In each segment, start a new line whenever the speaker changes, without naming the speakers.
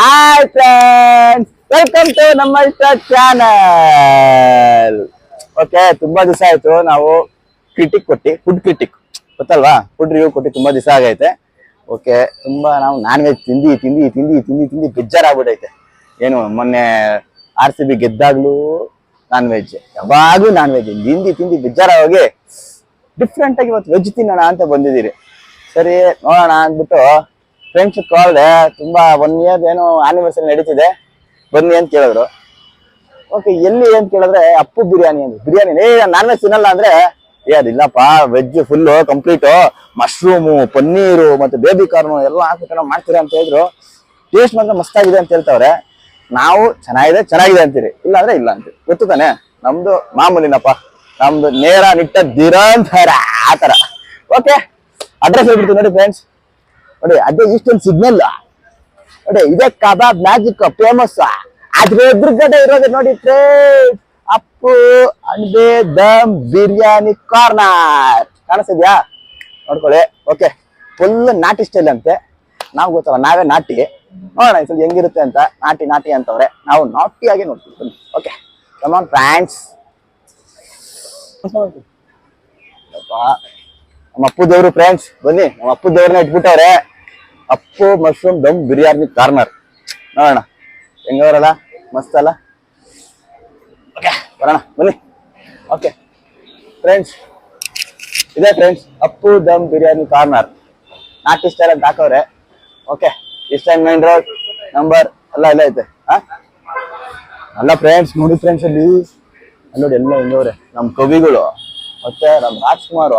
Hi friends welcome to ನಮ್ಮ ಇಷ್ಟ channel okay ತುಂಬಾ ದಿವಸ ಆಯ್ತು. ನಾವು ಕ್ರಿಟಿಕ್ ಕೊಟ್ಟಿ ಫುಡ್ ಕ್ರಿಟಿಕ್ ಗೊತ್ತಲ್ವಾ? ಫುಡ್ ರಿವ್ಯೂ ಕೊಟ್ಟು ತುಂಬಾ ದಿವಸ ಆಗೈತೆ. ಓಕೆ ತುಂಬಾ ನಾವು ನಾನ್ ವೆಜ್ ತಿಂದಿ ತಿಂದಿ ತಿಂದಿ ತಿಂದಿ ತಿಂದಿ ಬೇಜಾರಾಗ್ಬಿಟ್ಟೈತೆ ಏನು, ಮೊನ್ನೆ ಆರ್ ಸಿ ಬಿ ಗೆದ್ದಾಗ್ಲೂ ನಾನ್ ವೆಜ್ ಯಾವಾಗ್ಲೂ ನಾನ್ ವೆಜ್ ತಿಂದಿ ತಿಂದಿ ಬೇಜಾರಾಗಿ ಡಿಫ್ರೆಂಟ್ ಆಗಿ ಇವತ್ತು ವೆಜ್ ತಿನ್ನೋಣ ಅಂತ ಬಂದಿದ್ದೀರಿ. ಸರಿ, ನೋಡೋಣ ಅಂದ್ಬಿಟ್ಟು ಫ್ರೆಂಡ್ಸ್ ಕಾಲ್ದೆ ತುಂಬಾ ಒನ್ ಇಯರ್ ಏನೋ ಆನಿವರ್ಸರಿ ನಡೀತಿದೆ. ಬನ್ನಿ ಅಂತ ಕೇಳಿದ್ರು. ಓಕೆ ಎಲ್ಲಿ ಅಂತ ಕೇಳಿದ್ರೆ ಅಪ್ಪು ಬಿರಿಯಾನಿ ಅಂತ. ಬಿರಿಯಾನಿ, ಏ, ನಾನ್ ವೆಜ್ ತಿನ್ನಲ್ಲ ಅಂದ್ರೆ, ಏ, ಅದಿಲ್ಲಪ್ಪ veg full complete mushroom paneer ಮತ್ತೆ ಬೇಬಿ ಕಾರ್ನು ಎಲ್ಲ ಹಾಕ್ಬಿಟ್ಟು ಮಾಡ್ತೀರಾ ಅಂತ ಹೇಳಿದ್ರು. ಟೇಸ್ಟ್ ಮಾತ್ರ ಮಸ್ತಾಗಿದೆ ಅಂತ ಹೇಳ್ತಾವ್ರೆ. ನಾವು ಚೆನ್ನಾಗಿದೆ ಚೆನ್ನಾಗಿದೆ ಅಂತೀರಿ. ಇಲ್ಲ ಅಂದ್ರೆ ಇಲ್ಲ ಅಂತೀರಿ. ಗೊತ್ತು ತಾನೆ? ನಮ್ದು ಮಾಮೂಲಿನಪ್ಪ. ನಮ್ದು ನೇರ ನಿಟ್ಟ ದಿರಂತರ ಆತರ ತರ ಓಕೆ ಅಡ್ರೆಸ್ ಹೇಳ್ಬಿಡ್ತೀವಿ ನೋಡಿ ಫ್ರೆಂಡ್ಸ್ ನೋಡಿ, ಅದೇ ಇಷ್ಟೊಂದು ಸಿಗ್ನಲ್ ನೋಡಿ, ಇದೇ ಕಬಾಬ್ ಮ್ಯಾಜಿಕ್ ಫೇಮಸ್ ಆದ್ರೆ ಎದುರುಗಡೆ ಇರೋದು ನೋಡಿ ಅಪ್ಪು ಅಂಡೆ ದಮ್ ಬಿರಿಯಾನಿ ಕಾರ್ನರ್ ಕಾಣಿಸ್ತಿದ್ಯಾ? ನೋಡ್ಕೊಳ್ಳಿ. ಓಕೆ ಫುಲ್ ನಾಟಿ ಸ್ಟೈಲ್ ಅಂತೆ. ನಾವು ಗೊತ್ತಲ್ಲ, ನಾವೇ ನಾಟಿ. ನೋಡೋಣ ಸಲ ಹೆಂಗಿರುತ್ತೆ ಅಂತ. ನಾಟಿ ನಾಟಿ ಅಂತವ್ರೆ. ನಾವು ನಾಟಿಯಾಗಿ ನೋಡ್ತೀವಿ. ಓಕೆ ಕಮಾನ್ ಫ್ರಾನ್ಸ್ ನಮ್ಮ ಅಪ್ಪು ದೇವ್ರು ಫ್ರೆಂಡ್ಸ್ ಬನ್ನಿ. ನಮ್ಮ ಅಪ್ಪು ದೇವ್ರನ್ನ ಇಟ್ಬಿಟ್ಟವ್ರೆ. Appu, mushroom, dum, biryani corner. ನೋಡೋಣ. ಹೆಂಗವರಲ್ಲ? ಮಸ್ತ್ ಅಲ್ಲ? ಓಕೆ ಬರೋಣ. ಬನ್ನಿ. ಓಕೆ ಫ್ರೆಂಡ್ಸ್ ಇದೆ ಫ್ರೆಂಡ್ಸ್ ಅಪ್ಪು, ದಮ್, ಬಿರಿಯಾನಿ ಕಾರ್ನರ್. ನಾಟಿ ಸ್ಟೈಲ್ ಅಂತ ಹಾಕವ್ರೆ. Okay eastern main road number ಎಲ್ಲ ಎಲ್ಲ ಐತೆ. ಹಾ? ಅಲ್ಲ ಫ್ರೆಂಡ್ಸ್ ನೋಡಿ ಫ್ರೆಂಡ್ಸ್ ಅಲ್ಲಿ. ನೋಡಿ ಎಲ್ಲ ಹಿಂಗವ್ರೆ. ನಮ್ಮ ಕವಿಗಳು. ಮತ್ತೆ ನಮ್ಮ ರಾಜ್ಕುಮಾರ್.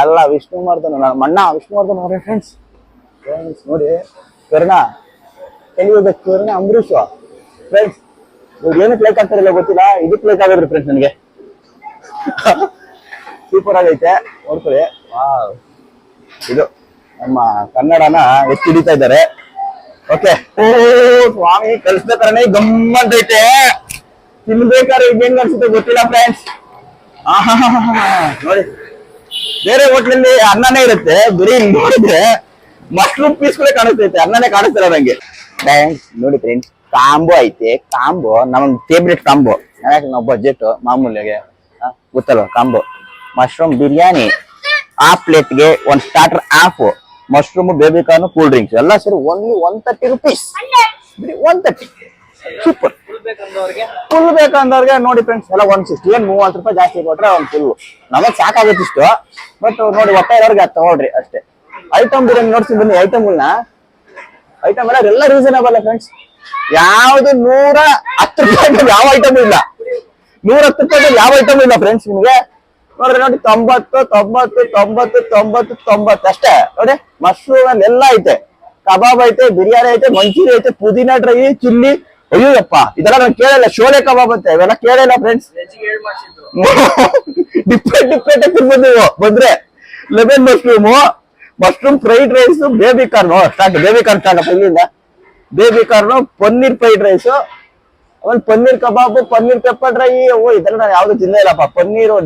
ಎಲ್ಲ ವಿಷ್ಣುವರ್ಧನ್ ನಮ್ಮ ಅಣ್ಣ ವಿಷ್ಣುವರ್ಧನ್ ಅವ್ರೆ ಫ್ರೆಂಡ್ಸ್ ಫ್ರೆಂಡ್ಸ್ ನೋಡಿ, ಕರ್ಣ. ಕೆಲವು ಕರ್ಣ ಅಂಬರೀಷ್? ಫ್ರೆಂಡ್ಸ್ ಏನಕ್ಕೆ ಲೈಕ್ ಆಗ್ತಾರಿಲ್ಲ ಗೊತ್ತಿಲ್ಲ? ಇದಕ್ಕೆ ಲೈಕ್ ಆಗಿದ್ರಿ ಫ್ರೆಂಡ್ಸ್ ನನಗೆ. ಸೂಪರ್ ಆಗೈತೆ, ನೋಡ್ಕೊಳ್ಳಿ. ಇದು ನಮ್ಮ ಕನ್ನಡನ ಎತ್ತಿ ಹಿಡಿತಾ ಇದ್ದಾರೆ. ಓಕೆ ಓ, ಸ್ವಾಮಿ ಕಲಿಸ್ಬೇಕಾರೆ ಗಮ್ಮಂತೈತೆ ತಿನ್ಬೇಕಾದ್ರೆ ಈಗ ಹೆಂಗ್ ಅನ್ಸುತ್ತೆ ಗೊತ್ತಿಲ್ಲ ಫ್ರೆಂಡ್ಸ್ ನೋಡಿ, ಬೇರೆ ಹೋಟ್ಲಲ್ಲಿ ಅನ್ನನೇ ಇರುತ್ತೆ, ಬರೀ ನೋಡಿದ್ರೆ ಮಶ್ರೂಮ್ ಪೀಸ್ ಕೂಡ ಕಾಣಿಸ್ತೈತೆ ಅನ್ನನೇ ಕಾಣಿಸ್ತಿಲ್ಲ ನಂಗೆ. ಫ್ರೆಂಡ್ಸ್ ನೋಡಿ ಫ್ರೆಂಡ್ಸ್ ಕಾಂಬೋ ಐತೆ. ಕಾಂಬೋ ನಮ್ ಫೇವ್ರೆಟ್ ಕಾಂಬೋ. ಯಾಕೆ ನಾವು ಬಜೆಟ್ ಮಾಮೂಲಿಗೆ ಗೊತ್ತಲ್ವ ಕಾಂಬೋ? ಮಶ್ರೂಮ್ ಬಿರಿಯಾನಿ, ಆ ಪ್ಲೇಟ್ಗೆ ಒಂದ್ starter half mushroom baby corn cool drinks ಎಲ್ಲ ಸೇರಿ only one thirty rupees one thirty super full ಬೇಕಂದವ್ರಿಗೆ ನೋಡಿ ಫ್ರೆಂಡ್ಸ್ ಎಲ್ಲ ಒನ್ ಸಿಕ್ಸ್ಟಿ ಏನ್ ಮೂವತ್ತು ರೂಪಾಯಿ ಜಾಸ್ತಿ ಕೊಟ್ರೆ ಒಂದ್ ಫುಲ್ ನಮಗೆ ಸಾಕಾಗುತ್ತೆ ಇಷ್ಟು. ಬಟ್ ನೋಡಿ ಹೊಟ್ಟೆ ಇರೋರ್ಗೆ ತಗೊಳ್ರಿ ಅಷ್ಟೇ. ಐಟಮ್ ಬಿರಿಯಾನಿ ನೋಡ್ಸಿ ಬನ್ನಿ ಐಟಮ್ಗಳನ್ನ ಐಟಮ್ ಎಲ್ಲ ಎಲ್ಲ ರೀಸನಬಲ್ ಫ್ರೆಂಡ್ಸ್ ಯಾವ್ದು ನೂರ ಹತ್ತು ರೂಪಾಯಿ ಯಾವ ಐಟಮ್ ಇಲ್ಲ. ನೂರ ಹತ್ತು ರೂಪಾಯಿ ಯಾವ ಐಟಮ್ ಇಲ್ಲ ಫ್ರೆಂಡ್ಸ್ ನಿಮ್ಗೆ. ನೋಡ್ರಿ ನೋಡಿ ತೊಂಬತ್ತು ತೊಂಬತ್ತು ತೊಂಬತ್ತು ತೊಂಬತ್ತು ತೊಂಬತ್ತು ಅಷ್ಟೇ. ನೋಡಿ ಮಶ್ರೂಮ್ ಅಲ್ಲಿ ಎಲ್ಲ ಐತೆ. ಕಬಾಬ್ ಐತೆ ಬಿರಿಯಾನಿ ಐತೆ ಮಂಚೂರಿ ಐತೆ ಪುದೀನ ಡ್ರೈ ಚಿಲ್ಲಿ. ಅಯ್ಯೋಯಪ್ಪ ಇದೆಲ್ಲ ನಾನು ಕೇಳಲ್ಲ ಶೋಲೆ ಕಬಾಬ್ ಅಂತೆ ಇವೆಲ್ಲ ಕೇಳಲ್ಲ ಫ್ರೆಂಡ್ಸ್ ಡಿಫ್ರೆಂಟ್ ಡಿಫ್ರೆಂಟ್ ತಿನ್ಬೋದು ನೀವು ಬಂದ್ರೆ. Lemon mushroom mushroom fried rice baby corn start baby corn start ಇಲ್ಲಿಂದ. Baby corn paneer fried rice ಆಮೇಲೆ paneer kebab, paneer pepper dry oh ಇದೆಲ್ಲ ನಾನು ಯಾವ್ದು ತಿಂದೇ ಇಲ್ಲಪ್ಪ. Paneer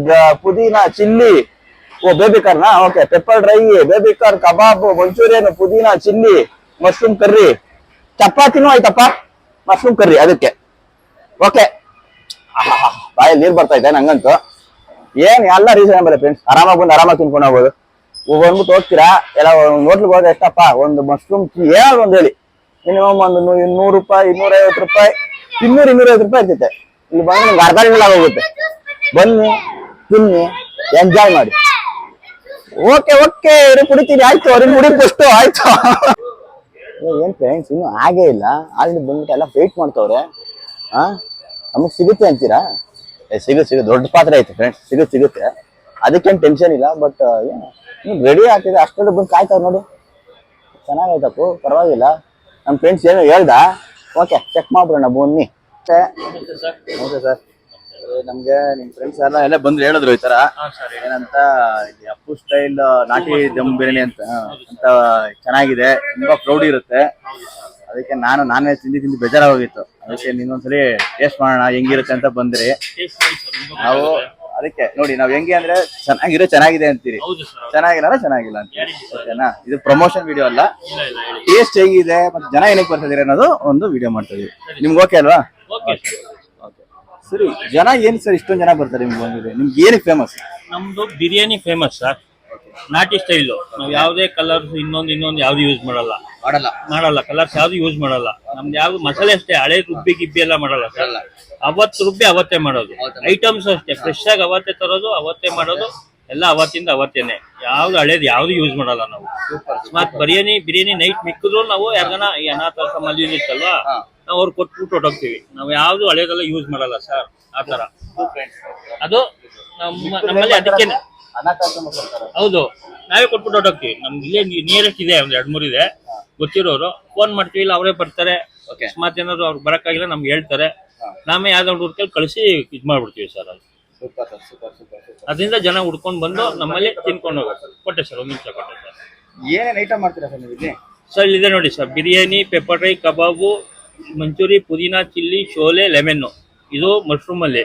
pudina, chilli. Oh baby corn okay pepper dry baby corn kebab, Manchurian, pudina, chilli mushroom curry ಚಪಾತಿನೂ ಆಯ್ತಪ್ಪ. Mushroom curry ಅದಕ್ಕೆ. Okay. ಬಾಯಲ್ಲಿ ನೀರು ಬರ್ತಾ ಇದೆ, ನಂಗಂತೂ. ಏನ್, ಎಲ್ಲ ರೀಸನ್ ರೀಸನಬಲ್ ಫ್ರೆಂಡ್ಸ್ ಆರಾಮಾಗಿ ಬಂದು ಆರಾಮಾಗಿ ತಿನ್ಕೊಂಡು ಹೋಗ್ಬೋದು. ಬಂದ್ಬಿಟ್ಟು ಹೋಗ್ತೀರಾ? ಎಲ್ಲ ಹೋಟ್ಲಿಗೆ ಹೋದ್ರೆ ಎಷ್ಟಪ್ಪ? ಒಂದು ಮಶ್ರೂಮ್ ಏನಾದ್ರು ಒಂದು ಹೇಳಿ. ಮಿನಿಮಮ್ ಒಂದು ಇನ್ನೂರು ರೂಪಾಯಿ, ಇನ್ನೂರೈವತ್ತು ರೂಪಾಯಿ, ಇನ್ನೂರು, ಇನ್ನೂರೈವತ್ತು ರೂಪಾಯಿ ಇರ್ತೈತೆ. ಇಲ್ಲಿ ಬಂದ್ರೆ ನಿಮ್ಗೆ ಅರ್ಧ ಗಂಟೆ ಬನ್ನಿ, ತಿನ್ನಿ ಎಂಜಾಯ್ ಮಾಡಿ. ಓಕೆ ಓಕೆ ಇವ್ರಿಗೆ ಕುಡಿತೀನಿ. ಆಯ್ತು, ಅವ್ರಿಗೆ ಕುಡಿದಷ್ಟು ಆಯ್ತು. ಏನ್ ಫ್ರೆಂಡ್ಸ್ ಇನ್ನು ಆಗೇ ಇಲ್ಲ. ಅಲ್ಲಿ ಬಂದ್ಬಿಟ್ಟು ಎಲ್ಲ ವೇಟ್ ಮಾಡ್ತವ್ರೆ. ಹಾ ನಮಗೆ ಸಿಗುತ್ತೆ ಅಂತೀರಾ? ಏ, ಸಿಗುತ್ತೆ ಸಿಗುತ್ತೆ. ದೊಡ್ಡ ಪಾತ್ರೆ ಐತೆ ಫ್ರೆಂಡ್ಸ್ ಸಿಗುತ್ತೆ ಸಿಗುತ್ತೆ. ಅದಕ್ಕೇನು ಟೆನ್ಷನ್ ಇಲ್ಲ ಬಟ್ ಏನು ರೆಡಿ ಆಗ್ತಿದೆ. ಅಷ್ಟೊಂದು ಬಂದು ಕಾಯ್ತಾವ್ ನೋಡಿ. ಚೆನ್ನಾಗೈತಪ್ಪು ಪರವಾಗಿಲ್ಲ. ನಮ್ಮ ಫ್ರೆಂಡ್ಸ್ ಏನು ಹೇಳ್ದ? ಓಕೆ ಚೆಕ್ ಮಾಡ್ಬಿಡೋಣ ಬನ್ನಿ. Okay sir. ನಮ್ಗೆ ನಿಮ್ ಫ್ರೆಂಡ್ಸ್ ಎಲ್ಲ ಎಲ್ಲ ಬಂದ್ರು ಹೇಳಿದ್ರು ಈ ತರ ಏನಂತ ಅಪ್ಪು ಸ್ಟೈಲ್ ನಾಟಿ ದಮ್ ಬಿರಿಯಾನಿ ಅಂತ ಅಂತ ಚೆನ್ನಾಗಿದೆ. ತುಂಬಾ ಪ್ರೌಡ್ ಇರುತ್ತೆ. ಅದಕ್ಕೆ ನಾನು ನಾನ್ ವೆಜ್ ತಿಂದು ತಿಂದು ಬೇಜಾರಾಗೋಗಿತ್ತು. ಅದಕ್ಕೆ ನೀನೊಂದ್ಸಲಿ ಟೇಸ್ಟ್ ಮಾಡೋಣ ಹೆಂಗಿರುತ್ತೆ ಅಂತ ಬಂದ್ರಿ. ನಾವು
ಅದಕ್ಕೆ ನೋಡಿ ನಾವ್ ಹೆಂಗೆ ಅಂದ್ರೆ ಚೆನ್ನಾಗಿರೋ ಚೆನ್ನಾಗಿದೆ ಅಂತೀರಿ. ಚೆನ್ನಾಗಿಲ್ಲ ಚೆನ್ನಾಗಿಲ್ಲ ಅಂತ ಓಕೆನಾ? ಇದು ಪ್ರಮೋಷನ್ ವಿಡಿಯೋ ಅಲ್ಲ. ಟೇಸ್ಟ್ ಹೇಗಿದೆ ಮತ್ತೆ ಜನ ಏನಕ್ಕೆ ಬರ್ತದೆ ಅನ್ನೋದು ಒಂದು ವಿಡಿಯೋ ಮಾಡ್ತೀವಿ ಇದೀವಿ. ನಿಮ್ಗೆ ಓಕೆ ಅಲ್ವಾ?
ಸರಿ.
ಜನ ಏನ್ ಸರ್ ಇಷ್ಟೊಂದು ಜನ ಬರ್ತಾರೆ ನಿಮ್ಗೆ ಬಂದಿದೆ ನಿಮ್ಗೆ ಏನಕ್ಕೆ ಫೇಮಸ್
ನಮ್ದು ಬಿರಿಯಾನಿ ಫೇಮಸ್ ಸರ್. ನಾಟಿ ಸ್ಟೈಲು ನಾವು ಯಾವುದೇ ಕಲರ್ಸ್ ಇನ್ನೊಂದು ಇನ್ನೊಂದು ಯಾವ್ದು ಯೂಸ್ ಮಾಡಲ್ಲ.
ಮಾಡಲ್ಲ.
ಮಾಡಲ್ಲ ಕಲರ್ಸ್ ಯಾವ್ದು ಯೂಸ್ ಮಾಡಲ್ಲ. ನಮ್ದು ಯಾವ್ದು ಮಸಾಲೆ ಅಷ್ಟೇ ಹಳೆ ರುಬ್ಬಿ ಗಿಬ್ಬಿ ಎಲ್ಲ ಮಾಡಲ್ಲ ಸರ್ ಅವತ್ತು ರುಬ್ಬಿ ಅವತ್ತೇ ಮಾಡೋದು. ಐಟಮ್ಸ್ ಅಷ್ಟೇ ಫ್ರೆಶ್ ಆಗಿ ಅವತ್ತೇ ತರೋದು ಅವತ್ತೇ ಮಾಡೋದು ಎಲ್ಲ ಅವತ್ತಿಂದ ಅವತ್ತೇನೆ. ಯಾವ್ದು ಹಳೇದು ಯಾವ್ದು ಯೂಸ್ ಮಾಡಲ್ಲ ನಾವು. ಅಕಸ್ಮಾತ್ ಬಿರಿಯಾನಿ ಬಿರಿಯಾನಿ ನೈಟ್ ಮಿಕ್ಕಿದ್ರು ನಾವು ಯಾರ್ಗನ ಈ ಅನಾಥ ಮದುವೆ ಇತ್ತಲ್ವಾ ನಾವು ಅವ್ರು ಕೊಟ್ಬಿಟ್ಟು ಹೊಟ್ಟೋಗ್ತೀವಿ ನಾವು ಯಾವ್ದು ಹಳೇದೆಲ್ಲ ಯೂಸ್ ಮಾಡಲ್ಲ ಸರ್ ಆ ತರ. ಅದು ನಮ್ಮ ನಮ್ಮಲ್ಲಿ ಅದಕ್ಕೆ
ಅನಾಥಾಶ್ರಮ
ಹೌದು. ನಾವೇ ಕೊಟ್ಬಿಟ್ಟು ಹೊಟ್ಟೋಗ್ತೀವಿ ನಮ್ಗೆ ಇಲ್ಲೇ ನಿಯರೆಸ್ಟ್ ಇದೆ ಒಂದ್ ಎರಡ್ ಮೂರು ಇದೆ. ಗೊತ್ತಿರೋರು ಫೋನ್ ಮಾಡ್ತೀವಿ ಇಲ್ಲ ಅವರೇ ಬರ್ತಾರೆ.
Okay.
ಅಕಸ್ಮಾತ್ ಏನಾದ್ರು ಅವ್ರು ಬರಕ್ಕಾಗಿಲ್ಲ ನಮ್ಗೆ ಹೇಳ್ತಾರೆ. ನಾವೇ ಯಾವ್ದೋ ಒಂದು ಹುಡ್ಕಲ್ಲಿ ಕಳಿಸಿ ಇದ್ ಮಾಡ್ಬಿಡ್ತೀವಿ ಸರ್ ಅದು
super sir super super super.
ಅದರಿಂದ ಜನ ಹುಡ್ಕೊಂಡು ಬಂದು ನಮ್ಮಲ್ಲಿ ತಿನ್ಕೊಂಡು ಹೋಗೋದು ಕೊಟ್ಟೆ ಸರ್ ಒಂದು ನಿಮಿಷ ಕೊಟ್ಟೆ ಸರ್.
ಏನೇನ್ ಐಟಮ್ ಮಾಡ್ತೀರಾ ಸರ್ ನೀವು ಇಲ್ಲಿ
ಸರ್ ಇದೆ ನೋಡಿ sir. Biryani pepper fry kebab manchurian ಪುದೀನಾ ಚಿಲ್ಲಿ ಶೋಲೆ ಲೆಮನ್ನು ಇದು ಮಶ್ರೂಮ್ ಅಲ್ಲಿ.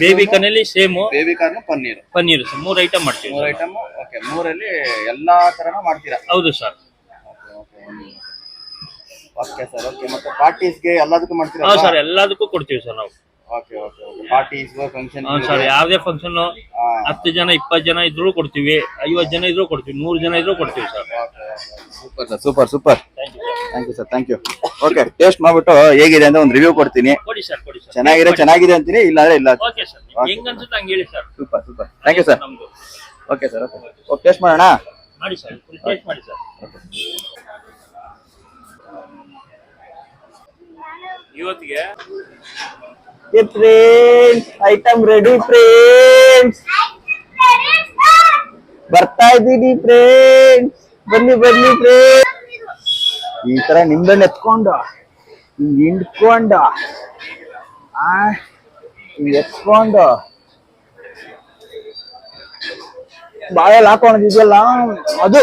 ಬೇಬಿ ಕಾರ್ನ್ ಅಲ್ಲಿ same
baby corn paneer.
Paneer sir ಮೂರ್ ಐಟಮ್ ಮಾಡ್ತೀವಿ
ಮೂರ್. ಐಟಮ್ ಓಕೆ ಮೂರಲ್ಲಿ ಎಲ್ಲಾ ತರನ ಮಾಡ್ತೀರಾ?
ಹೌದು ಸರ್
ಓಕೆ ಸರ್ ಓಕೆ ಮತ್ತೆ ಪಾರ್ಟೀಸ್ಗೆ ಎಲ್ಲದಕ್ಕೂ ಮಾಡ್ತೀರಾ
ಹಾ ಸರ್ ಎಲ್ಲದಕ್ಕೂ ಕೊಡ್ತೀವಿ ಸರ್ ನಾವು.
Okay okay okay parties function
sir ಯಾವುದೇ ಫಂಕ್ಷನ್ ಹತ್ತು ಜನ ಇಪ್ಪತ್ತು ಜನ ಇದ್ರೂ ಕೊಡ್ತೀವಿ ಐವತ್ತು ಜನ ಇದ್ರೂ ಕೊಡ್ತೀವಿ ನೂರು ಜನ ಇದ್ರೂ ಕೊಡ್ತೀವಿ sir
super sir super super
thank you sir
thank you sir thank you okay taste ಮಾಡ್ಬಿಟ್ಟು ಹೇಗಿದೆ ಅಂತ ಒಂದು ರಿವ್ಯೂ ಕೊಡ್ತೀನಿ.
ಕೊಡಿ ಸರ್ ಕೊಡಿ ಸರ್
ಚೆನ್ನಾಗಿದೆ ಚೆನ್ನಾಗಿದೆ ಅಂತೀನಿ ಇಲ್ಲ. ಅಂದ್ರೆ ಇಲ್ಲ
ಓಕೆ ಸರ್ ಹೆಂಗ್ ಅನ್ಸುತ್ತೆ ಹಂಗೆ ಹೇಳಿ sir
super super thank you sir okay sir okay okay taste ಮಾಡೋಣ?
ಮಾಡಿ ಸರ್ ಟೇಸ್ಟ್ ಮಾಡಿ ಸರ್ ಇವತ್ತಿಗೆ
ಫ್ರೆಂಡ್ಸ್ ಐಟಮ್ ರೆಡಿ ಫ್ರೆಂಡ್ಸ್ ಬರ್ತಾ ಇದ್ದೀನಿ ಫ್ರೆಂಡ್ಸ್ ಬನ್ನಿ ಬನ್ನಿ ಫ್ರೆಂಡ್ಸ್ ಈ ತರ ನಿಂಬೆಹಣ್ಣು ಎತ್ಕೊಂಡು ಹಿಂಗ್ ಹಿಂಡ್ಕೊಂಡು ಆ ಹಿಂಗ್ ಎತ್ಕೊಂಡು. ಬಾಯಲ್ಲಿ ಹಾಕೊಂಡಿದೆಯಲ್ಲ ಅದು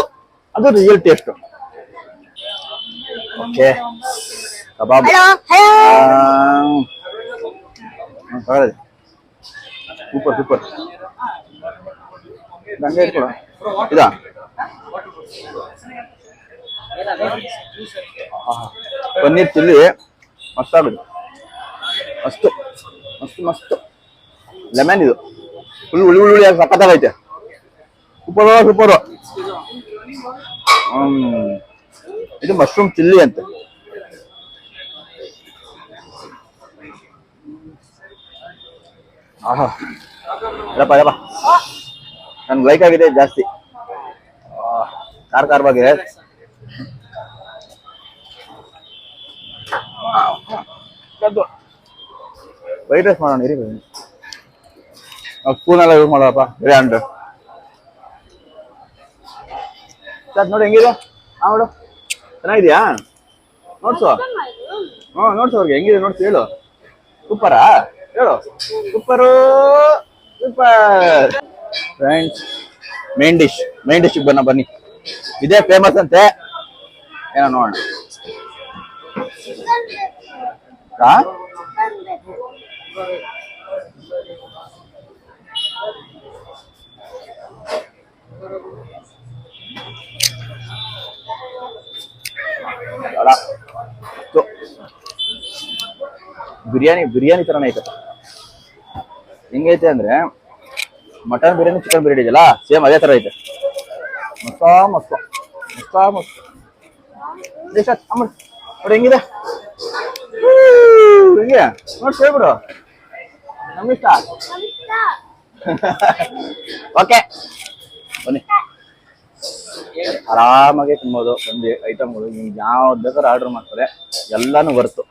ಅದು real taste okay kebab super super ಇದಾ. ಪನ್ನೀರ್ ಚಿಲ್ಲಿ ಮಸ್ತಾಗುತ್ತೆ ಮಸ್ತು ಮಸ್ತು ಮಸ್ತು. ಲೆಮನ್ ಇದು. ಫುಲ್ ಉಳಿ ಉಳಿ ಉಳಿ ಸಖತ್ತಾಗೈತೆ ಸೂಪರ್ ಸೂಪರ್ ಇದು ಮಶ್ರೂಮ್ ಚಿಲ್ಲಿ ಅಂತ. ಆಹಾ. ಇರಪ್ಪ ಇರಪ್ಪ ನನ್ಗೆ ಲೈಕ್ ಆಗಿದೆ ಜಾಸ್ತಿ. ಕಾರ್ ಕಾರ್ ಖಾರವಾಗಿದೆ ವೈಟ್ ರೈಸ್ ಮಾಡೋಣ ಇರಿ ಸ್ಪೂನ್ ಎಲ್ಲ ಯೂಸ್ ಮಾಡೋಪ್ಪ ಇರಿ ಹಂಡ್ರೆಡ್ ಸರ್ ನೋಡಿ ಹೆಂಗಿದೆ? ಹಾ ನೋಡು. ಚೆನ್ನಾಗಿದ್ಯಾ? ನೋಡ್ಸು. ಹ್ಞೂ ನೋಡ್ಸು ಅವ್ರಿಗೆ. ಹೆಂಗಿದೆ ನೋಡ್ಸು ಹೇಳು. ಸೂಪರಾ ಹೇಳು super super friends main dish main dish ಬನ್ನ ಬನ್ನಿ ಇದೇ ಫೇಮಸ್ ಅಂತೆ ಏನೋ ನೋಡೋಣ ಹಾ ಬೇಡ. ಸೊ, ಬಿರಿಯಾನಿ ಬಿರಿಯಾನಿ ತರನೇ ಐತೆ ಹೆಂಗೈತೆ ಅಂದ್ರೆ ಮಟನ್ ಬಿರಿಯಾನಿ ಚಿಕನ್ ಬಿರಿಯಾನಿ ಇದೆಯಲ್ಲ ಸೇಮ್ ಅದೇ ತರ ಐತೆ. ಮಸ್ತ ಮಸ್ತ ಮಸ್ತ, ಮಸ್ತ್. ನೋಡಿ ಹೆಂಗಿದೆ? ಹೆಂಗೆ? ನೋಡಿ ಸೇಬ್ರು ನಮ್ಗಿಷ್ಟ ಓಕೆ ಬನ್ನಿ. ಆರಾಮಾಗಿ ತಿನ್ಬೋದು. ಒಂದು ಐಟಮ್ಗಳು ನೀವು ಯಾವ್ದು ಬೇಕಾದ್ರೂ ಆರ್ಡರ್ ಮಾಡ್ತಾರೆ. ಎಲ್ಲಾನು ವರ್ತು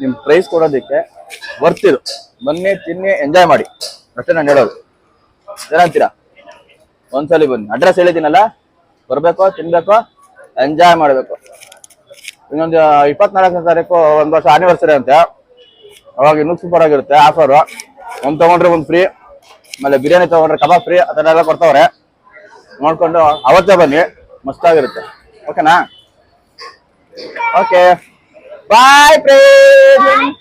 ನಿಮ್ ಪ್ರೈಸ್ ಕೊಡೋದಕ್ಕೆ ವರ್ತ್ ಇದು. ಬನ್ನಿ, ತಿನ್ನಿ ಎಂಜಾಯ್ ಮಾಡಿ. ಅಷ್ಟೇ ನಾನು ಹೇಳೋದು. ಏನಂತೀರಾ? ಒಂದ್ಸಲಿ ಬನ್ನಿ. ಅಡ್ರೆಸ್ ಹೇಳಿದ್ದೀನಲ್ಲ? ಬರ್ಬೇಕು, ತಿನ್ಬೇಕು ಎಂಜಾಯ್ ಮಾಡಬೇಕು. ಇನ್ನೊಂದು ಇಪ್ಪತ್ನಾಲ್ಕನೇ ತಾರೀಕು, ಒಂದು ವರ್ಷ ಆನಿವರ್ಸರಿ ಅಂತೆ. ಅವಾಗ ಇನ್ನೂ ಸೂಪರ್ ಆಗಿರುತ್ತೆ ಆಫರ್ ಒಂದು ತಗೊಂಡ್ರೆ ಒಂದು ಫ್ರೀ ಆಮೇಲೆ ಬಿರಿಯಾನಿ ತಗೊಂಡ್ರೆ ಕಬಾಬ್ ಫ್ರೀ ಆ ಥರ ಎಲ್ಲ ಕೊಡ್ತಾವ್ರೆ. ನೋಡ್ಕೊಂಡು ಅವತ್ತೇ ಬನ್ನಿ, ಮಸ್ತಾಗಿರುತ್ತೆ. ಓಕೆನಾ ಓಕೆ ಬಾಯ್ ಫ್ರೆಂಡ್